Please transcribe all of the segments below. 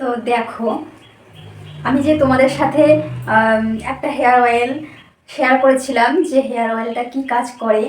তো দেখো, আমি যে তোমাদের সাথে একটা হেয়ার অয়েল শেয়ার করেছিলাম, যে হেয়ার অয়েলটা কি কাজ করে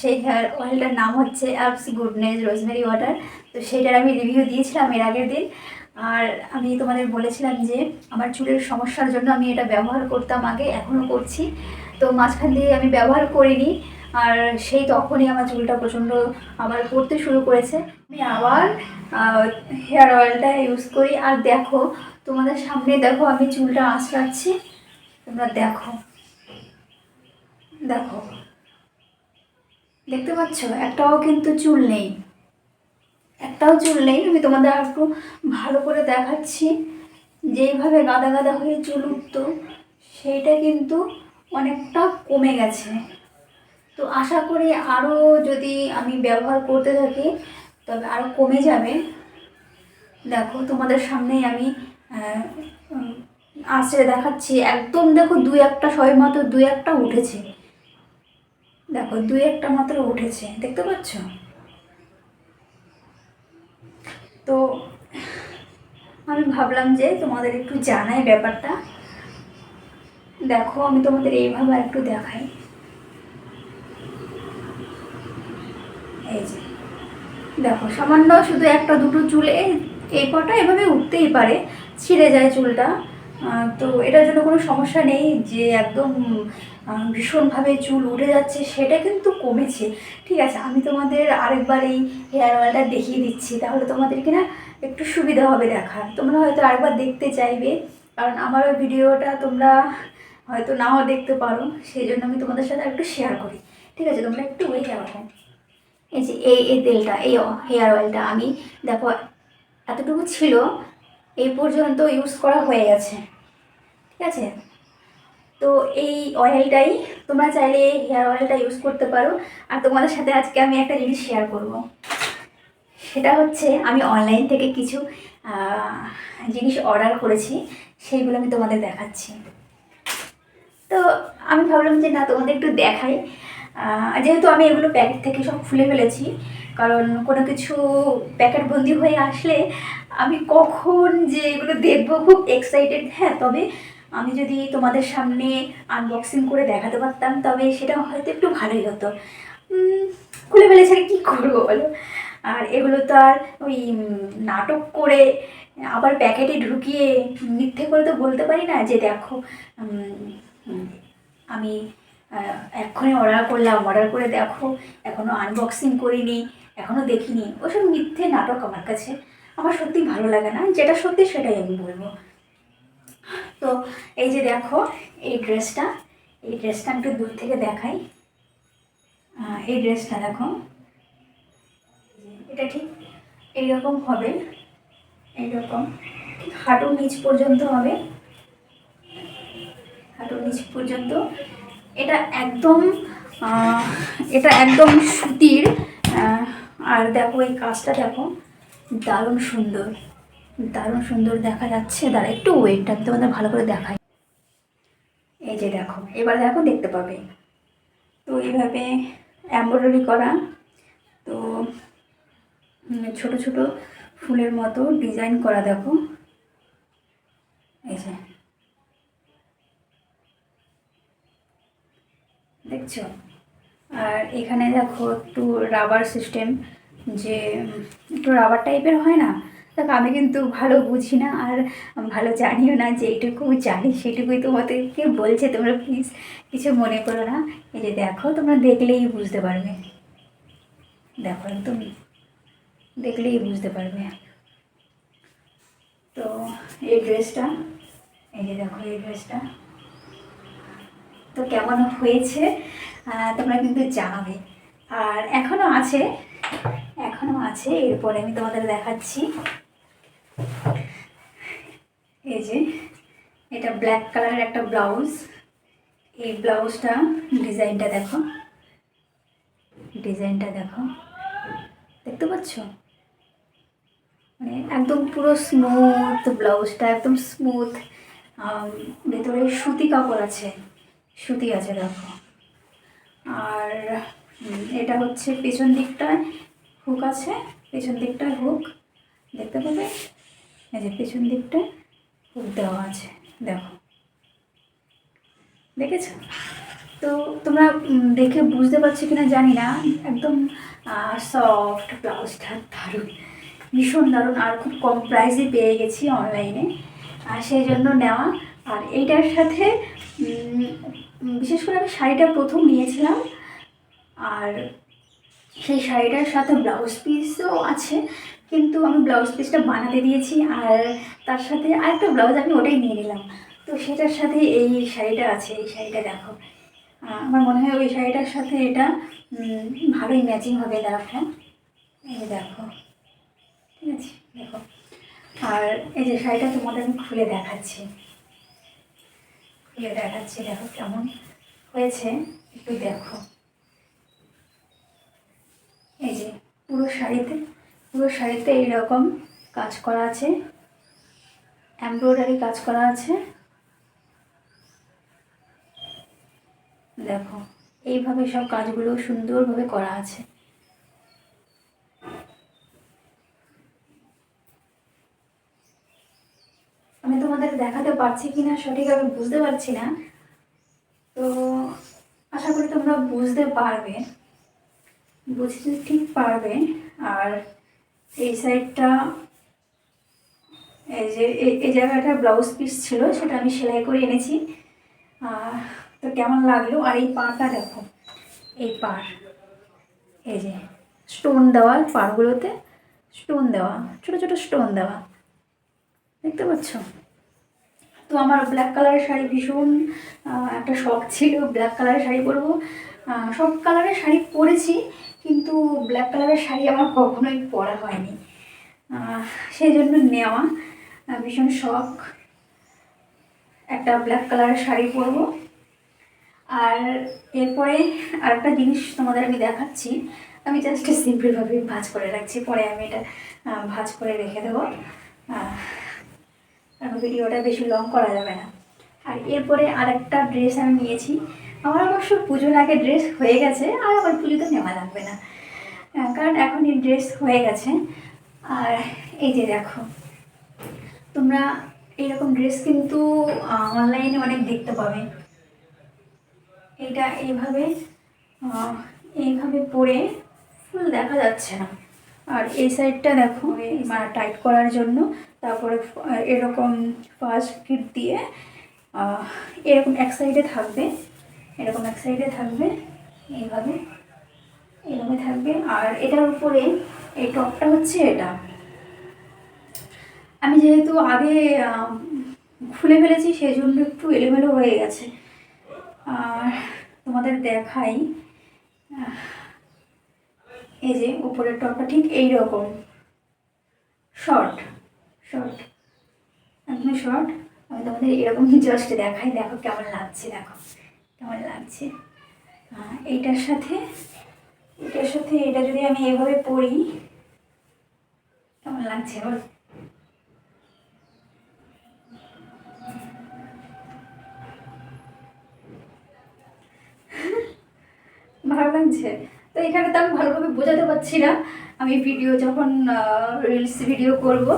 সেই হেয়ার অয়েলটার নাম হচ্ছে অ্যাপস গুডনেস রোজমেরি ওয়াটার তো সেইটার আমি রিভিউ দিয়েছিলাম এর আগের দিন। আর আমি তোমাদের বলেছিলাম যে আমার চুলের সমস্যার জন্য আমি এটা ব্যবহার করতাম আগে, এখনও করছি। তো মাঝখান দিয়ে আমি ব্যবহার করিনি। আর সেই তখনই আমার চুলটা প্রচণ্ড আবার পড়তে শুরু করেছে। আমি আবার হেয়ার অয়েলটা ইউজ করি। আর দেখো, তোমাদের সামনে দেখো আমি চুলটা আঁচড়াচ্ছি। তোমরা দেখো। দেখো। দেখতে পাচ্ছ? একটাও কিন্তু চুল নেই। একটাও চুল নেই। আমি তোমাদের আর একটু ভালো করে দেখাচ্ছি। যেইভাবে গাদা গাদা হয়ে চুল উঠতো, সেইটা কিন্তু অনেকটা কমে গেছে। তো আশা করি আরও যদি আমি ব্যবহার করতে থাকি, তবে আরও কমে যাবে। দেখো, তোমাদের সামনেই আমি আঁচড়ে দেখাচ্ছি। একদম দেখো, দুই একটা, সবে মাত্র দুই একটা উঠেছে। দেখো, দুই একটা মাত্র উঠেছে। দেখতে পাচ্ছ? তো আমি ভাবলাম যে তোমাদের একটু জানাই ব্যাপারটা। দেখো, আমি তোমাদের এইভাবে একটু দেখাই। এই যে। দেখো, সামান্য শুধু একটা দুটো চুলে এই কটা এভাবে উঠতেই পারে, ছিঁড়ে যায় চুলটা। তো এটার জন্য কোনো সমস্যা নেই যে একদম ভীষণভাবে চুল উঠে যাচ্ছে, সেটা কিন্তু কমেছে। ঠিক আছে, আমি তোমাদের আরেকবার এই হেয়ার অয়েলটা দেখিয়ে দিচ্ছি, তাহলে তোমাদেরকে না একটু সুবিধা হবে দেখার। তোমরা হয়তো আরেকবার দেখতে চাইবে, কারণ আমার ওই ভিডিওটা তোমরা হয়তো নাও দেখতে পারো, সেই জন্য আমি তোমাদের সাথে একটু শেয়ার করি। ঠিক আছে, তোমরা একটু ওই রাখো এই যে, এই এই তেলটা, এই হেয়ার অয়েলটা আমি, দেখো, এতটুকু ছিল, এই পর্যন্ত ইউজ করা হয়ে গেছে। ঠিক আছে? তো এই অয়েলটাই, তোমরা চাইলে এই হেয়ার অয়েলটা ইউজ করতে পারো। আর তোমাদের সাথে আজকে আমি একটা জিনিস শেয়ার করব। সেটা হচ্ছে, আমি অনলাইন থেকে কিছু জিনিস অর্ডার করেছি, সেইগুলো আমি তোমাদের দেখাচ্ছি। তো আমি ভাবলাম যে না, তোমাদের একটু দেখাই। যেহেতু আমি এগুলো প্যাকেট থেকে সব খুলে ফেলেছি, কারণ কোনো কিছু প্যাকেট বন্দি হয়ে আসলে আমি কখন যে এগুলো দেখব খুব এক্সাইটেড হ্যাঁ তবে আমি যদি তোমাদের সামনে আনবক্সিং করে দেখাতে পারতাম, তবে সেটা হয়তো একটু ভালোই হতো। খুলে ফেলেছে আর কী করব বলো? আর এগুলো তো আর ওই নাটক করে আবার প্যাকেটে ঢুকিয়ে মিথ্যে করে তো বলতে পারি না যে দেখো আমি এক্ষুনি অর্ডার করলাম অর্ডার করে দেখো এখনও আনবক্সিং করিনি এখনও দেখিনি। ওসব মিথ্যে নাটক আমার কাছে। আমার সত্যি ভালো লাগে না। যেটা সত্যি সেটাই আমি বলব। তো এই যে দেখো, এই ড্রেসটা এই ড্রেসটা আমি একটু দূর থেকে দেখাই। এই ড্রেসটা দেখো। এটা ঠিক এইরকম হবে। এইরকম। হাঁটুর নিচ পর্যন্ত হবে। হাঁটুর নিচ পর্যন্ত। এটা একদম এটা একদম সুতির আর দেখো এই কাজটা দেখো, দারুণ সুন্দর দারুণ সুন্দর দেখা যাচ্ছে। দাঁড়া, একটু ওয়েটটা তোমাদের ভালো করে দেখায় এই যে দেখো, এবার দেখো দেখতে পাবে। তো এইভাবে এমব্রয়ডারি করা, তো ছোট ছোট ফুলের মতো ডিজাইন করা দেখো। এই যে। দেখছ? আর এখানে দেখো একটু রাবার সিস্টেম যে একটু রাবার টাইপের হয় না? দেখো, আমি কিন্তু ভালো বুঝি না আর ভালো জানিও না যে এইটুকু জানি সেটুকুই তোমাদেরকে বলছে তোমরা প্লিজ কিছু মনে করো না। এই যে দেখো, তোমরা দেখলেই বুঝতে পারবে। দেখো একদম দেখলেই বুঝতে পারবে। তো এই ড্রেসটা এই যে দেখো এই ড্রেসটা তো কেমন হয়েছে? তোমরা কিন্তু জানাবে। আর এখনও আছে এখনও আছে, এরপরে আমি তোমাদের দেখাচ্ছি। এই যে, এটা ব্ল্যাক কালারের একটা ব্লাউজ এই ব্লাউজটা ডিজাইনটা দেখো। ডিজাইনটা দেখো। দেখতে পাচ্ছ? মানে একদম পুরো স্মুথ ব্লাউজটা একদম স্মুথ ভেতরে সুতি কাপড় আছে। সুতি আছে, দেখো। আর এটা হচ্ছে পেছন দিকটায় হুক আছে, পেছন দিকটায় হুক। দেখতে পাবে? এই যে পেছন দিকটায় হুক দেওয়া আছে, দেখো। দেখেছ? তো তোমরা দেখে বুঝতে পারছ কিনা জানি না। একদম সফট ব্লাউজটা দারুণ, ভীষণ দারুণ, আর খুব কম প্রাইসে পেয়ে গেছি অনলাইনে আর সেই জন্য নেওয়া। আর এইটার সাথে বিশেষ করে আমি শাড়িটা প্রথম নিয়েছিলাম। আর সেই শাড়িটার সাথে ব্লাউজ পিসও আছে, কিন্তু আমি ব্লাউজ পিসটা বানাতে দিয়েছি। আর তার সাথে আরেকটা ব্লাউজ আমি ওটাই নিয়ে নিলাম। তো সেটার সাথে এই শাড়িটা আছে, এই শাড়িটা দেখো। আমার মনে হয় ওই শাড়িটার সাথে এটা ভালোই ম্যাচিং হবে দেখো এই দেখো, ঠিক আছে? দেখো। আর এই যে শাড়িটা তোমাদের আমি খুলে দেখাচ্ছি। খুলে দেখাচ্ছি, দেখো কেমন হয়েছে, একটু দেখো। এই যে, পুরো শাড়িতে পুরো শাড়িতে এইরকম কাজ করা আছে এমব্রয়ডারি কাজ করা আছে। দেখো, এইভাবে সব কাজগুলো সুন্দরভাবে করা আছে। তোমাদের দেখাতে পারছি কি না সঠিকভাবে বুঝতে পারছি না। তো আশা করি তোমরা বুঝতে পারবে। বুঝতে ঠিক পারবে। আর এই সাইডটা এই যে, এই- জায়গাটা ব্লাউজ পিস ছিল, সেটা আমি সেলাই করে এনেছি। তো কেমন লাগল? আর এই পাটা দেখো, এই পাড়। এই যে স্টোন দেওয়া পাড়গুলোতে স্টোন দেওয়া, ছোট ছোট স্টোন দেওয়া। দেখতে পাচ্ছ? তো আমার ব্ল্যাক কালারের শাড়ি ভীষণ একটা শখ ছিল ব্ল্যাক কালারের শাড়ি পরবো। সব কালারের শাড়ি পরেছি, কিন্তু ব্ল্যাক কালারের শাড়ি আমার কখনোই পরা হয়নি। সেই জন্য নেওয়া ভীষণ শখ। একটা ব্ল্যাক কালারের শাড়ি পরবো। আর এরপরে আরেকটা জিনিস তোমাদের আমি দেখাচ্ছি। আমি জাস্ট সিম্পলভাবে ভাজ করে রাখছি, পরে আমি এটা ভাজ করে রেখে দেবো। কারণ ভিডিওটা বেশি লং করা যাবে না। আর এরপরে আরেকটা ড্রেস আমি নিয়েছি। আমার অবশ্য পুজোর আগে ড্রেস হয়ে গেছে, আর আমার পুজোতে নেওয়া লাগবে না। কারণ এখন এই ড্রেস হয়ে গেছে। আর এই যে দেখো, তোমরা এইরকম ড্রেস কিন্তু অনলাইনে অনেক দেখতে পাবে। এটা এইভাবে এইভাবে পরে ফুল দেখা যাচ্ছে না। আর এই সাইডটা দেখো মানে টাইট করার জন্য। তারপরে এরকম ফার্স্ট কিট দিয়ে এরকম এক সাইডে থাকবে, এরকম এক সাইডে থাকবে, এইভাবে এইভাবে থাকবে। আর এটার উপরে, এই টপটা হচ্ছে এটা। আমি যেহেতু আগে খুলে ফেলেছি সেই জন্য একটু এলোমেলো হয়ে গেছে। আর তোমাদের দেখাই এই যে উপরের টপটা ঠিক এই রকম শর্ট শর্ট একদম শর্ট আমি তোমাদের এরকম জাস্ট দেখাই, দেখো কেমন লাগছে, দেখো, কেমন লাগছে। এইটার সাথে এটার সাথে এটা যদি আমি এভাবে পরি, কেমন লাগছে বল? ভালো লাগছে? তো এখানে তো আমি ভালোভাবে বোঝাতে পারছি না। আমি ভিডিও যখন রিলস ভিডিও করব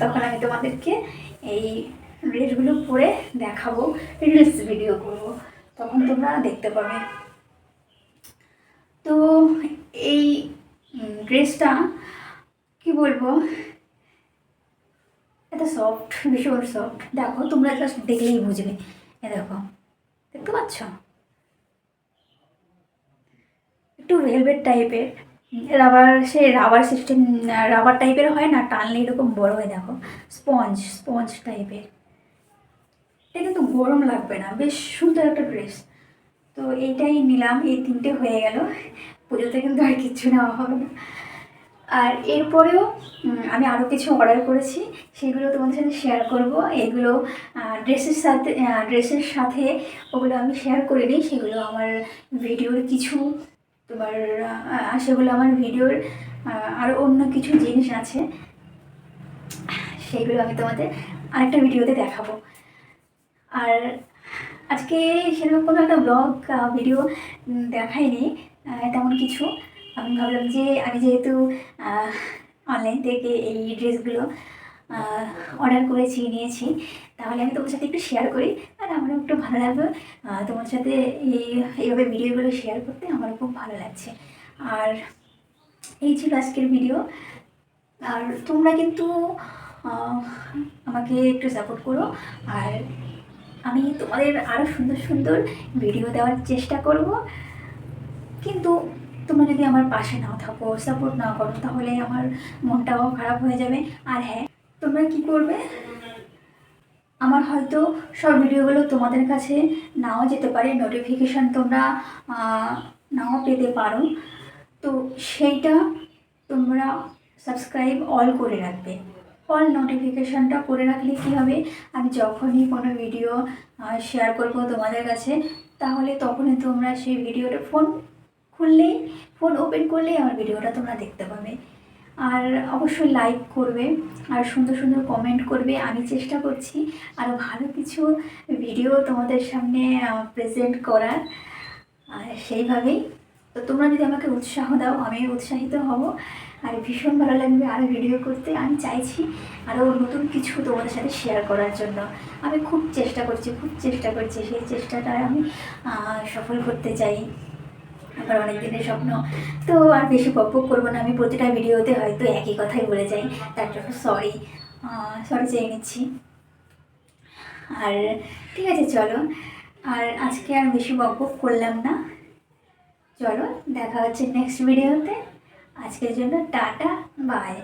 তখন আমি তোমাদেরকে এই ড্রেসগুলো পরে দেখাবো রিলস ভিডিও করব। তখন তোমরা দেখতে পাবে। তো এই ড্রেসটা কি বলব? এত সফট ভীষণ সফট দেখো, তোমরা জাস্ট দেখলেই বুঝবে। এ দেখো, দেখতে পাচ্ছ? একটু ভেলভেট টাইপের রাবার সে রাবার সিস্টেম রাবার টাইপের হয় না, টানলে এরকম বড় হয়ে, দেখো। স্পঞ্জ স্পঞ্জ টাইপের এটা কিন্তু গরম লাগবে না, বেশ সুন্দর একটা ড্রেস তো এইটাই নিলাম, এই তিনটে হয়ে গেল। পুজোতে কিন্তু আর কিচ্ছু নেওয়া হবে না। আর এরপরেও আমি আরও কিছু অর্ডার করেছি, সেগুলো তোমাদের সাথে শেয়ার করব। এগুলো ড্রেসের সাথে ড্রেসের সাথে ওগুলো আমি শেয়ার করে নিই, সেগুলো আমার ভিডিওর কিছু তোমার সেগুলো আমার ভিডিওর আরও অন্য কিছু জিনিস আছে। সেইগুলো আমি তোমাদের আরেকটা ভিডিওতে দেখাবো। আর আজকে সেরকম কোনো একটা ব্লগ ভিডিও দেখাইনি তেমন কিছু। আমি ভাবলাম যে আমি যেহেতু অনলাইন থেকে এই ড্রেসগুলো অর্ডার করেছি, নিয়েছি, তাহলে আমি তোমার সাথে একটু শেয়ার করি। আমারও একটু ভালো লাগবে তোমার সাথে এই, এইভাবে ভিডিওগুলো শেয়ার করতে আমারও খুব ভালো লাগছে। আর এই ছিল আজকের ভিডিও আর তোমরা কিন্তু আমাকে একটু সাপোর্ট করো। আর আমি তোমাদের আরও সুন্দর সুন্দর ভিডিও দেওয়ার চেষ্টা করব। কিন্তু তোমরা যদি আমার পাশে নাও থাকো সাপোর্ট না করো, তাহলে আমার মনটাও খারাপ হয়ে যাবে। আর হ্যাঁ তোমরা কি করবে? আমার হয়তো সব ভিডিওগুলো তোমাদের কাছে নাও যেতে পারে নোটিফিকেশান তোমরা নাও পেতে পারো। তো সেইটা তোমরা সাবস্ক্রাইব অল করে রাখবে। অল নোটিফিকেশানটা করে রাখলে কী হবে? আমি যখনই কোনো ভিডিও শেয়ার করব তোমাদের কাছে, তাহলে তখনই তোমরা সেই ভিডিওটা ফোন খুললেই ফোন ওপেন করলেই আমার ভিডিওটা তোমরা দেখতে পাবে। আর অবশ্যই লাইক করবে, আর সুন্দর সুন্দর কমেন্ট করবে। আমি চেষ্টা করছি আরও ভালো কিছু ভিডিও তোমাদের সামনে প্রেজেন্ট করার। আর সেইভাবেই। তো তোমরা যদি আমাকে উৎসাহ দাও আমি উৎসাহিত হব। আর ভীষণ ভালো লাগবে আরও ভিডিও করতে। আমি চাইছি আরও নতুন কিছু তোমাদের সাথে শেয়ার করার জন্য। আমি খুব চেষ্টা করছি, খুব চেষ্টা করছি। সেই চেষ্টাটা আমি সফল করতে চাই। আমার অনেক দিনের স্বপ্ন। তো আর বেশি পপ করব না, আমি প্রতিটা ভিডিওতে হয়তো একই কথাই বলে যাই, তার জন্য সরি সরি চেয়ে নিচ্ছি। আর ঠিক আছে, চলো। আর আজকে আর বেশি বক বক করলাম না। চলো, দেখা হচ্ছে নেক্সট ভিডিওতে আজকের জন্য টাটা বাই